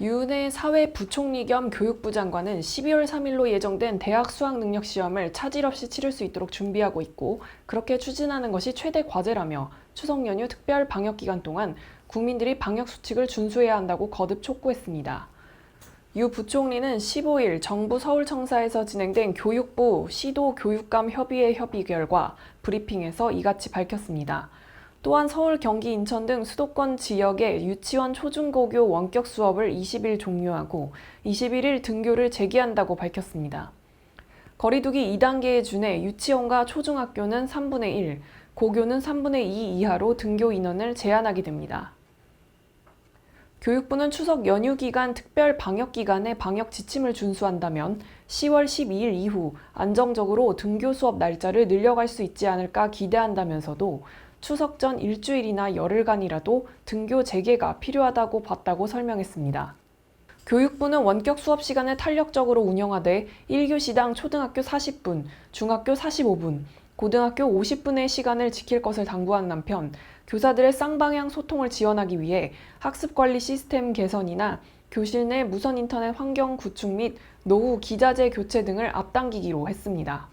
유은혜 사회부총리 겸 교육부 장관은 12월 3일로 예정된 대학 수학 능력 시험을 차질 없이 치를 수 있도록 준비하고 있고 그렇게 추진하는 것이 최대 과제라며 추석 연휴 특별 방역 기간 동안 국민들이 방역 수칙을 준수해야 한다고 거듭 촉구했습니다. 유 부총리는 15일 정부 서울청사에서 진행된 교육부 시도 교육감 협의회 협의 결과 브리핑에서 이같이 밝혔습니다. 또한 서울, 경기, 인천 등 수도권 지역의 유치원 초중고교 원격 수업을 20일 종료하고 21일 등교를 재개한다고 밝혔습니다. 거리두기 2단계에 준해 유치원과 초중학교는 3분의 1, 고교는 3분의 2 이하로 등교 인원을 제한하게 됩니다. 교육부는 추석 연휴 기간 특별 방역 기간에 방역 지침을 준수한다면 10월 12일 이후 안정적으로 등교 수업 날짜를 늘려갈 수 있지 않을까 기대한다면서도 추석 전 일주일이나 열흘간이라도 등교 재개가 필요하다고 봤다고 설명했습니다. 교육부는 원격 수업 시간을 탄력적으로 운영하되 1교시당 초등학교 40분, 중학교 45분, 고등학교 50분의 시간을 지킬 것을 당부한 한편 교사들의 쌍방향 소통을 지원하기 위해 학습 관리 시스템 개선이나 교실 내 무선 인터넷 환경 구축 및 노후 기자재 교체 등을 앞당기기로 했습니다.